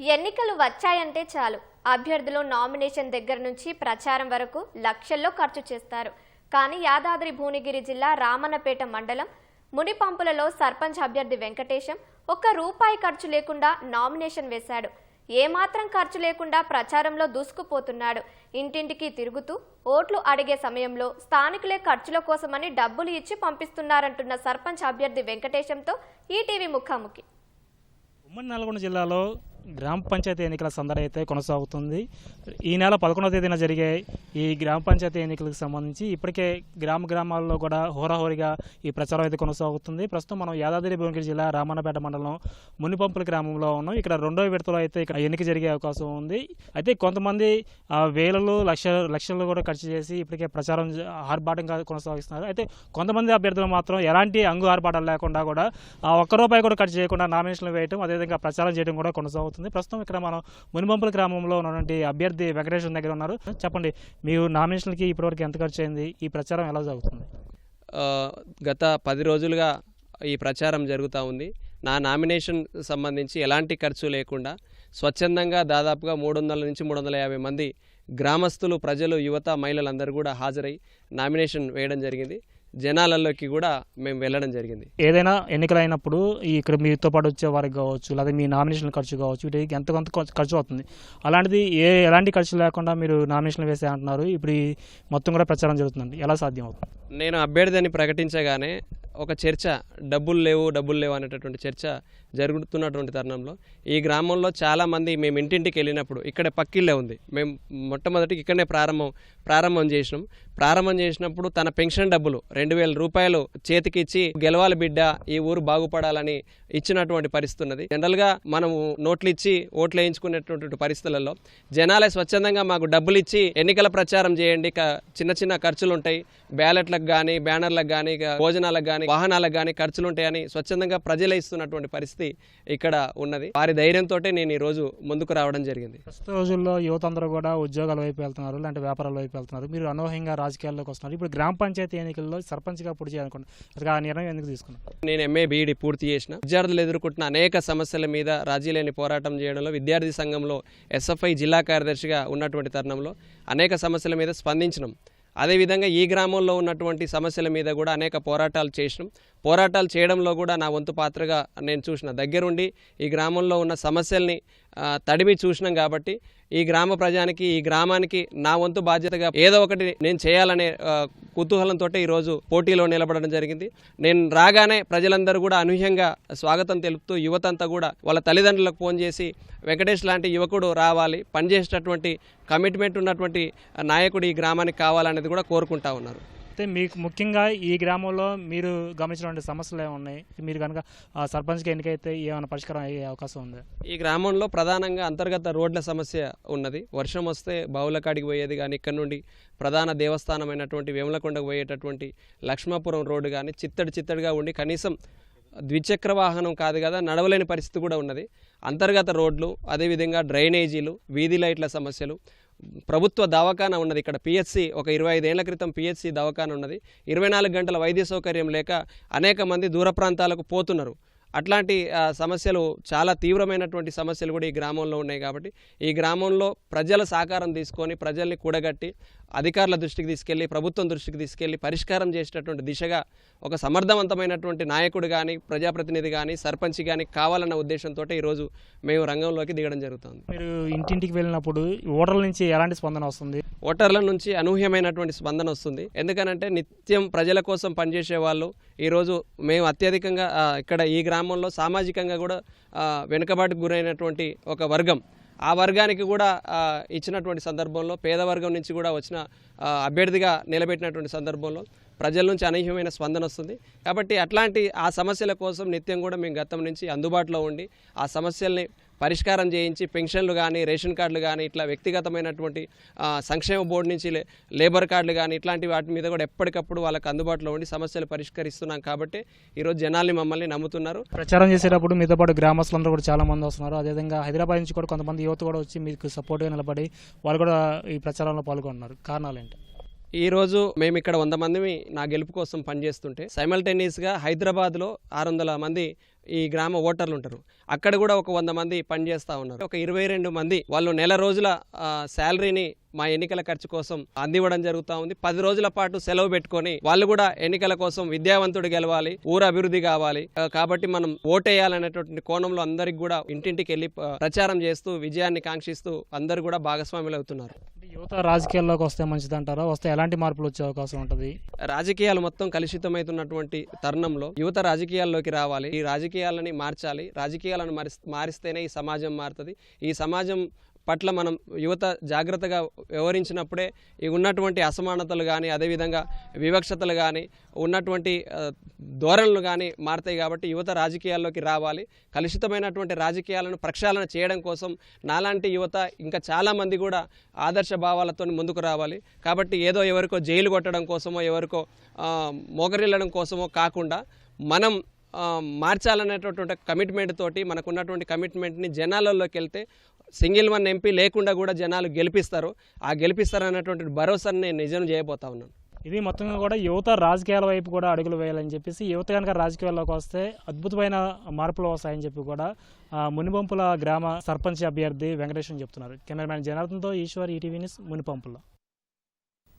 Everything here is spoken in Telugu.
ఎన్నికలు వచ్చాయంటే చాలు. అభ్యర్థులు నామినేషన్ దగ్గర నుంచి ప్రచారం వరకు లక్షల్లో ఖర్చు చేస్తారు. కానీ యాదాద్రి భువనగిరి జిల్లా రామన్నపేట మండలం మునిపంపులలో సర్పంచ్ అభ్యర్థి వెంకటేశం ఒక్క రూపాయి ఖర్చు లేకుండా నామినేషన్ వేశాడు. ఏమాత్రం ఖర్చు లేకుండా ప్రచారంలో దూసుకుపోతున్నాడు. ఇంటింటికి తిరుగుతూ ఓట్లు అడిగే సమయంలో స్థానికులే ఖర్చుల కోసమని డబ్బులు ఇచ్చి పంపిస్తున్నారంటున్న సర్పంచ్ అభ్యర్థి వెంకటేశంతో ఈటీవీ ముఖాముఖి. ఉమ్మడి నల్గొండ జిల్లాలో గ్రామ పంచాయతీ ఎన్నికల సందడి అయితే కొనసాగుతుంది. ఈ నెల పదకొండవ తేదీన జరిగే ఈ గ్రామ పంచాయతీ ఎన్నికలకు సంబంధించి ఇప్పటికే గ్రామ గ్రామాల్లో కూడా హోరాహోరీగా ఈ ప్రచారం అయితే కొనసాగుతుంది. ప్రస్తుతం మనం యాదాద్రి భువనగిరి జిల్లా రామన్నపేట మండలం మునిపంపుల గ్రామంలో ఉన్నాం. ఇక్కడ రెండో విడతలో అయితే ఇక్కడ ఎన్నిక జరిగే అవకాశం ఉంది. అయితే కొంతమంది వేలలు లక్ష లక్షలు కూడా ఖర్చు చేసి ఇప్పటికే ప్రచారం ఆర్భాటంగా కొనసాగిస్తున్నారు. అయితే కొంతమంది అభ్యర్థులు మాత్రం ఎలాంటి అంగు ఆర్భాటాలు లేకుండా కూడా ఒక్క రూపాయి కూడా ఖర్చు చేయకుండా నామినేషన్లు వేయడం అదేవిధంగా ప్రచారం చేయడం కూడా కొనసాగుతుంది. ప్రస్తుతం ఇక్కడ మనం మునిబంపుల గ్రామంలో ఉన్నటువంటి అభ్యర్థి వెంకటేశ్వర దగ్గర ఉన్నారు. చెప్పండి మీరు నామినేషన్లకి ఇప్పటివరకు ఎంత ఖర్చు అయింది? ఈ ప్రచారం ఎలా జరుగుతుంది? గత పది రోజులుగా ఈ ప్రచారం జరుగుతూ ఉంది. నా నామినేషన్ సంబంధించి ఎలాంటి ఖర్చు లేకుండా స్వచ్ఛందంగా దాదాపుగా మూడు వందల నుంచి మూడు వందల యాభై మంది గ్రామస్తులు ప్రజలు యువత మహిళలందరూ కూడా హాజరై నామినేషన్ వేయడం జరిగింది. జనాలలోకి కూడా మేము వెళ్ళడం జరిగింది. ఏదైనా ఎన్నికలు అయినప్పుడు ఈ ఇక్కడ మీతో పాటు వచ్చే వారికి కావచ్చు లేదా మీ నామినేషన్ ఖర్చు కావచ్చు వీటికి ఎంత కొంత ఖర్చు- అవుతుంది. అలాంటిది ఏ ఎలాంటి ఖర్చు లేకుండా మీరు నామినేషన్లు వేసే అంటున్నారు. ఇప్పుడు మొత్తం కూడా ప్రచారం జరుగుతుంది ఎలా సాధ్యం అవుతుంది? నేను అభ్యర్థిని ప్రకటించగానే ఒక చర్చ డబ్బులు లేవు డబ్బులు లేవు అనేటటువంటి చర్చ జరుగుతున్నటువంటి తరుణంలో ఈ గ్రామంలో చాలామంది మేము ఇంటింటికి వెళ్ళినప్పుడు ఇక్కడ పక్కిళ్ళే ఉంది. మేము మొట్టమొదటికి ఇక్కడనే ప్రారంభం ప్రారంభం చేసినాం. ప్రారంభం చేసినప్పుడు తన పెన్షన్ డబ్బులు రెండు వేల రూపాయలు చేతికి ఇచ్చి గెలవాలి బిడ్డ ఈ ఊరు బాగుపడాలని ఇచ్చినటువంటి పరిస్థితి ఉన్నది. జనరల్గా మనము నోట్లు ఇచ్చి ఓట్లు వేయించుకునేటువంటి పరిస్థితులలో జనాలే స్వచ్ఛందంగా మాకు డబ్బులు ఇచ్చి ఎన్నికల ప్రచారం చేయండి ఇక చిన్న చిన్న ఖర్చులు ఉంటాయి బ్యాలెట్లకు కానీ బ్యానర్లకు కానీ ఇక భోజనాలకు కానీ వాహనాలకు కానీ ఖర్చులు ఉంటాయని స్వచ్ఛందంగా ప్రజలే ఇస్తున్నటువంటి పరిస్థితి. ఇక్కడ ఉన్నది. వారి ధైర్యంతో నేను ఈ రోజు ముందుకు రావడం జరిగింది. ప్రస్తుత రోజుల్లో యువత అందరూ కూడా ఉద్యోగాల వైపు వెళ్తున్నారు లాంటి వ్యాపారాల వైపు వెళ్తున్నారు. మీరు అనూహ్యంగా రాజకీయాల్లోకి వస్తున్నారు. ఇప్పుడు గ్రామ పంచాయతీ ఎన్నికల్లో సర్పంచ్గా పోటీ చేయాలనుకోండి అసలు ఆ నిర్ణయం ఎందుకు తీసుకున్నారు? నేను ఎంఏ బీఈడి పూర్తి చేసిన. విద్యార్థులు ఎదుర్కొంటున్న అనేక సమస్యల మీద రాజీ లేని పోరాటం చేయడంలో విద్యార్థి సంఘంలో ఎస్ఎఫ్ఐ జిల్లా కార్యదర్శిగా ఉన్నటువంటి తరుణంలో అనేక సమస్యల మీద స్పందించినాం. అదేవిధంగా ఈ గ్రామంలో ఉన్నటువంటి సమస్యల మీద కూడా అనేక పోరాటాలు చేసినాం. పోరాటాలు చేయడంలో కూడా నా వంతు పాత్రగా నేను చూసిన దగ్గరుండి ఈ గ్రామంలో ఉన్న సమస్యల్ని తడిమి చూసినాం కాబట్టి ఈ గ్రామ ప్రజానికి ఈ గ్రామానికి నా వంతు బాధ్యతగా ఏదో ఒకటి నేను చేయాలనే కుతూహలంతో ఈరోజు పోటీలో నిలబడడం జరిగింది. నేను రాగానే ప్రజలందరూ కూడా అనూహ్యంగా స్వాగతం తెలుపుతూ యువతంతా కూడా వాళ్ళ తల్లిదండ్రులకు ఫోన్ చేసి వెంకటేష్ లాంటి యువకుడు రావాలి. పనిచేసేటటువంటి కమిట్మెంట్ ఉన్నటువంటి నాయకుడు ఈ గ్రామానికి కావాలనేది కూడా కోరుకుంటా ఉన్నారు. అయితే మీకు ముఖ్యంగా ఈ గ్రామంలో మీరు గమనించినటువంటి సమస్యలు ఏమున్నాయి మీరు కనుక సర్పంచ్కి ఎన్నికైతే ఏమైనా పరిష్కారం అయ్యే అవకాశం ఉంది? ఈ గ్రామంలో ప్రధానంగా అంతర్గత రోడ్ల సమస్య ఉన్నది. వర్షం వస్తే బావుల కాడికి పోయేది కానీ ఇక్కడ నుండి ప్రధాన దేవస్థానమైనటువంటి వేములకొండకు పోయేటటువంటి లక్ష్మాపురం రోడ్డు కానీ చిత్తడి చిత్తడిగా ఉండి కనీసం ద్విచక్ర వాహనం కాదు కదా నడవలేని పరిస్థితి కూడా ఉన్నది. అంతర్గత రోడ్లు అదేవిధంగా డ్రైనేజీలు వీధి లైట్ల సమస్యలు ప్రభుత్వ దవాఖానా ఉన్నది. ఇక్కడ పిహెచ్సి ఒక ఇరవై ఐదేళ్ళ క్రితం పిహెచ్సి దవాఖానా ఉన్నది. ఇరవై నాలుగు గంటల వైద్య సౌకర్యం లేక అనేక మంది దూర ప్రాంతాలకు పోతున్నారు. అట్లాంటి సమస్యలు చాలా తీవ్రమైనటువంటి సమస్యలు కూడా ఈ గ్రామంలో ఉన్నాయి కాబట్టి ఈ గ్రామంలో ప్రజల సహకారం తీసుకొని ప్రజల్ని కూడగట్టి అధికారుల దృష్టికి తీసుకెళ్ళి ప్రభుత్వం దృష్టికి తీసుకెళ్ళి పరిష్కారం చేసేటటువంటి దిశగా ఒక సమర్థవంతమైనటువంటి నాయకుడు కానీ ప్రజాప్రతినిధి కానీ సర్పంచ్ కానీ కావాలన్న ఉద్దేశంతో ఈరోజు మేము రంగంలోకి దిగడం జరుగుతుంది. మీరు ఇంటింటికి వెళ్ళినప్పుడు ఓటర్ల నుంచి ఎలాంటి స్పందన వస్తుంది? ఓటర్ల నుంచి అనూహ్యమైనటువంటి స్పందన వస్తుంది. ఎందుకనంటే నిత్యం ప్రజల కోసం పనిచేసే వాళ్ళు ఈరోజు మేము అత్యధికంగా ఇక్కడ ఈ గ్రామంలో సామాజికంగా కూడా వెనుకబాటుకు గురైనటువంటి ఒక వర్గం. ఆ వర్గానికి కూడా ఇచ్చినటువంటి సందర్భంలో పేద వర్గం నుంచి కూడా వచ్చిన అభ్యర్థిగా నిలబెట్టినటువంటి సందర్భంలో ప్రజల నుంచి అనూహ్యమైన స్పందన వస్తుంది. కాబట్టి అట్లాంటి ఆ సమస్యల కోసం నిత్యం కూడా మేము గతం నుంచి అందుబాటులో ఉండి ఆ సమస్యల్ని పరిష్కారం చేయించి పెన్షన్లు కానీ రేషన్ కార్డులు కానీ ఇట్లా వ్యక్తిగతమైనటువంటి సంక్షేమ బోర్డు నుంచి లేబర్ కార్డులు కానీ ఇట్లాంటి వాటి మీద కూడా ఎప్పటికప్పుడు వాళ్ళకి అందుబాటులో ఉండి సమస్యలు పరిష్కరిస్తున్నాం కాబట్టి ఈరోజు జనాల్ని మమ్మల్ని నమ్ముతున్నారు. ప్రచారం చేసేటప్పుడు మీతో పాటు గ్రామస్తులందరూ కూడా చాలా మంది వస్తున్నారు. అదేవిధంగా హైదరాబాద్ నుంచి కూడా కొంతమంది యువత కూడా వచ్చి మీకు సపోర్ట్గా నిలబడి వాళ్ళు కూడా ఈ ప్రచారంలో పాల్గొన్నారు. కారణాలు ఏంటి? ఈ రోజు మేము ఇక్కడ వంద మంది నా గెలుపు కోసం పనిచేస్తుంటే సైమల్టేనియస్గా హైదరాబాద్లో ఆరు వందల మంది ఈ గ్రామ ఓటర్లు ఉంటారు. అక్కడ కూడా ఒక వంద మంది పనిచేస్తూ ఉన్నారు. ఒక ఇరవై రెండు మంది వాళ్ళు నెల రోజుల శాలరీని మా ఎన్నికల ఖర్చు కోసం అందివ్వడం జరుగుతూ ఉంది. పది రోజుల పాటు సెలవు పెట్టుకొని వాళ్ళు కూడా ఎన్నికల కోసం విద్యావంతుడు గెలవాలి ఊరు అభివృద్ధి కావాలి. కాబట్టి మనం ఓటేయాలనేటువంటి కోణంలో అందరికి కూడా ఇంటింటికి వెళ్ళి ప్రచారం చేస్తూ విజయాన్ని కాంక్షిస్తూ అందరు కూడా భాగస్వాములు అవుతున్నారు యువత రాజకీయాల్లోకి వస్తే మంచిది అంటారా? వస్తే ఎలాంటి మార్పులు వచ్చే అవకాశం ఉంటుంది? రాజకీయాలు మొత్తం కలుషితమైతున్నటువంటి తరుణంలో యువత రాజకీయాల్లోకి రావాలి. ఈ రాజకీయాలని మార్చాలి. రాజకీయాలను మారి మారిస్తేనే ఈ సమాజం మారుతుంది. ఈ సమాజం పట్ల మనం యువత జాగ్రత్తగా వ్యవహరించినప్పుడే ఈ ఉన్నటువంటి అసమానతలు కానీ అదేవిధంగా వివక్షతలు కానీ ఉన్నటువంటి ధోరణులు కానీ మారుతాయి కాబట్టి యువత రాజకీయాల్లోకి రావాలి. కలుషితమైనటువంటి రాజకీయాలను ప్రక్షాళన చేయడం కోసం నాలాంటి యువత ఇంకా చాలామంది కూడా ఆదర్శ భావాలతో ముందుకు రావాలి. కాబట్టి ఏదో ఎవరికో జైలు కొట్టడం కోసమో ఎవరికో మోగరిల్లడం కోసమో కాకుండా మనం మార్చాలనేటటువంటి కమిట్మెంట్ తోటి మనకున్నటువంటి కమిట్మెంట్ని జనాలలోకి వెళ్తే సింగిల్ వన్ ఎంపీ లేకుండా కూడా జనాలు గెలిపిస్తారు. ఆ గెలిపిస్తారు అన్నటువంటి భరోసాను నేను నిజం చేయబోతా ఉన్నాను. ఇది మొత్తంగా కూడా యువత రాజకీయాల వైపు కూడా అడుగులు వేయాలని చెప్పేసి యువత కనుక రాజకీయాల్లోకి వస్తే అద్భుతమైన మార్పులు వస్తాయని చెప్పి కూడా మునిపంపుల గ్రామ సర్పంచ్ అభ్యర్థి వెంకటేశ్వరం చెప్తున్నారు. కెమెరామ్యాన్ జనార్దన్తో ఈశ్వర్ ఈటీవీ న్యూస్ మునిపంపుల.